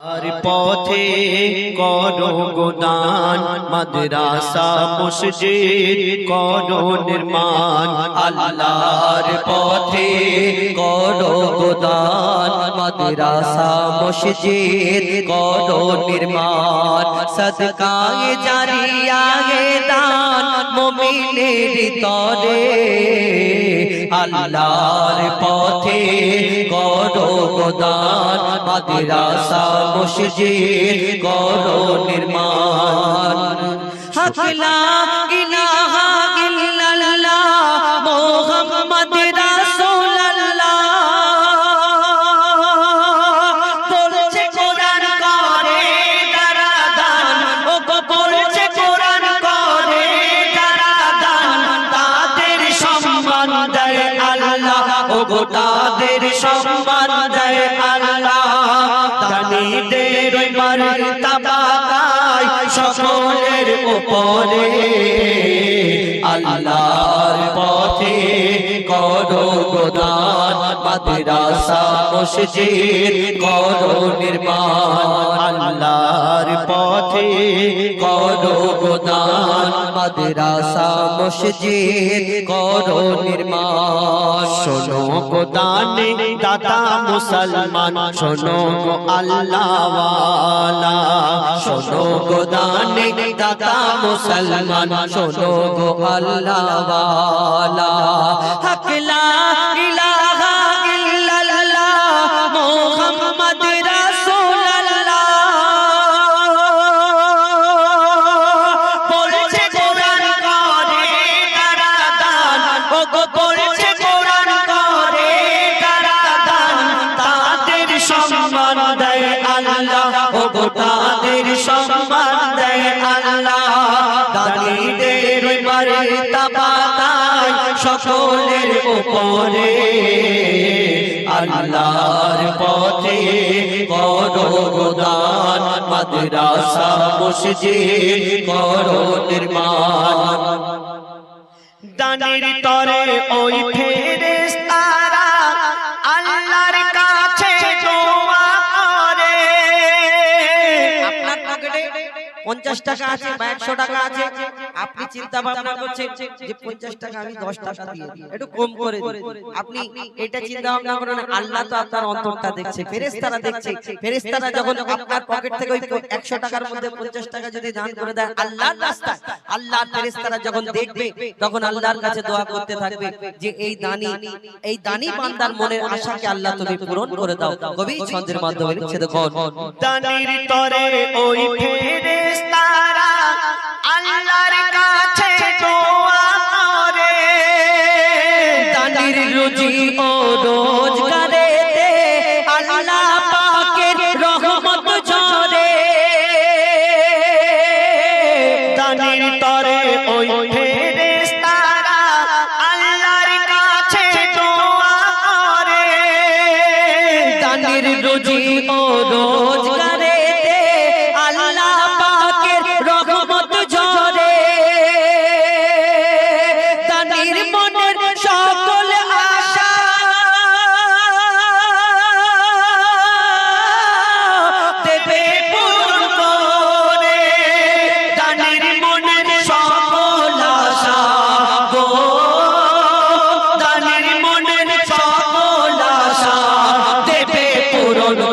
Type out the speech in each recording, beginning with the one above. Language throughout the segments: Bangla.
আর পথে করো গোদান মাদ্রাসা, মসজিদ করো নির্মাণ। আল্লাহর পথে করো গোদান মাদ্রাসা, মসজিদ করো নির্মাণ। সদকায় জারিয়ায়ে দান মুমিনের তরে আল্লাহর পথে করো গোদান মাদ্রাসা মসজিদ করো নির্মাণ। হক গো তাদের সম্মান দেয় আল্লাহ। দানীদের মারতাবা গায় সকলের উপরে। আল্লাহর গোদান মসজিদ করো নির্মাণ। আল্লাহর পথে করো গোদান মাদ্রাসা মসজিদ করো নির্মাণ। শোনো গোদানে মুসলমান, শোনো গো আল্লাহওয়ালা। শোনো গোদানে দাতা মুসলমান গো আল্লাহওয়ালা। হক সম্মান দেয় আল্লাহ। দাদিদের মারে সকলের উপরে। আল্লাহর পথে করো গোদান, মাদ্রাসা, মসজিদ, করো নির্মাণ। দানির তরে ওই ফেরেশতারা আল্লাহর টাকা আছে বা একশো টাকা আছে? আপনি চিন্তা ভাবনা করছেন যে পঞ্চাশ টাকা আমি দশ টাকা দিয়ে একটু কম করে আপনি এটা চিন্তা ভাবনা করেন আল্লাহ তো আপনার অন্তরটা দেখছে ফেরেস্তারা দেখছে। ফেরেস্তারা যখন আপনার পকেট থেকে ওই একশো টাকার মধ্যে পঞ্চাশ টাকা যদি দান করে দেয় আল্লাহর রাস্তায় আল্লাহ ফেরেস্তারা যখন দেখবে তখন আল্লাহর কাছে দোয়া করতে থাকবে যে এই দানি এই দানি বান্দার মনের আশাকে আল্লাহ তুমি পূরণ করে দাও। কবি ছন্দের মাধ্যমে লিখছে দেখুন দানির তরে ওই ফেরেশতারা রুজি ও রোজগারেতে আল্লাহ পাকের রহমত ঝরে। দানির তরে ওই ফেরেশতারা আল্লাহর কাছে দোয়া করে। দানির রুজি ও রোজগারেতে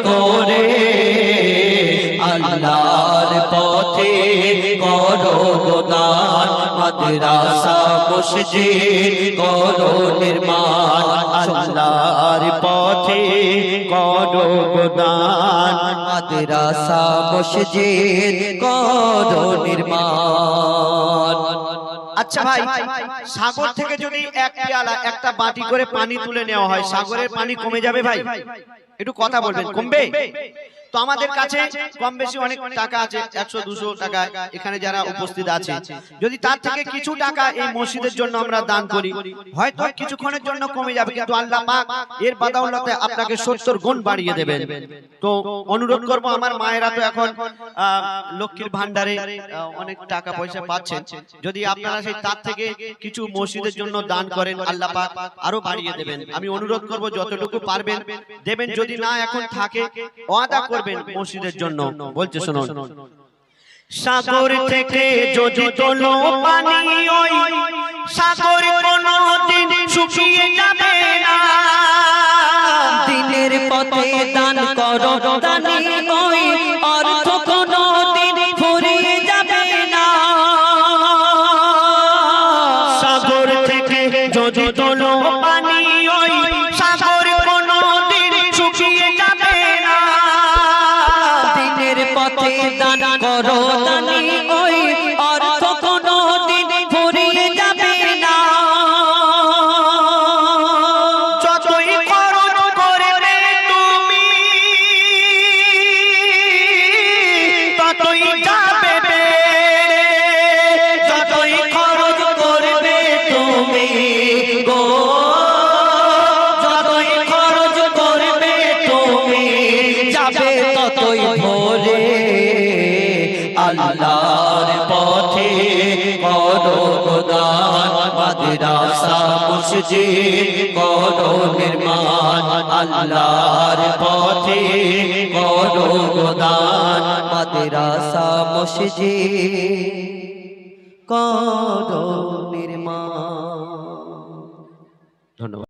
করে, আল্লাহর পথে করো গোদান, মাদ্রাসা, মসজিদ, করো নির্মাণ, আল্লাহর পথে করো গোদান, মাদ্রাসা, মসজিদ, করো নির্মাণ। আচ্ছা ভাই সাগর থেকে যদি এক পেয়ালা একটা বাটি করে পানি তুলে নেওয়া হয় সাগরের পানি কমে যাবে ভাই। একটু কথা বলবেন কমবে? তো আমাদের কাছে কম বেশি অনেক টাকা আছে একশো দুশো টাকা এখানে যারা উপস্থিত আছে। যদি তার থেকে কিছু টাকা এই মসজিদের জন্য আমরা দান করি হয়তো কিছুক্ষণের জন্য কমে যাবে কিন্তু আল্লাহ পাক এর বাদাউল্লাতে আপনাকে সত্তর গুণ বাড়িয়ে দেবেন। তো অনুরোধ করব আমার মায়েরা তো এখন লক্ষ্মীর ভান্ডারে অনেক টাকা পয়সা পাচ্ছেন। যদি আপনারা সেই তার থেকে কিছু মসজিদের জন্য দান করেন আল্লাহ পাক আরও বাড়িয়ে দেবেন। আমি অনুরোধ করব যতটুকু পারবেন দেবেন যদি না এখন থাকে ওয়াদা করবেন করবেন মসজিদের জন্য। বলছে শুনুন। সাগর থেকে যদি তোলো পানি ওই সাগর কোনো দিন শুকিয়ে যাবে না। দিনের পথে দান করো দানি ওই অর্থ কোনো দিন ফুরিয়ে যাবে না। সাগর থেকে যদি তোলো পানি ওই করো দানি ওই আল্লাহর পথে করো গোদান মাদ্রাসা মসজিদ করো নির্মাণ। আল্লাহর পথে করো গোদান মাদ্রাসা মসজিদ করো নির্মাণ। ধন্যবাদ।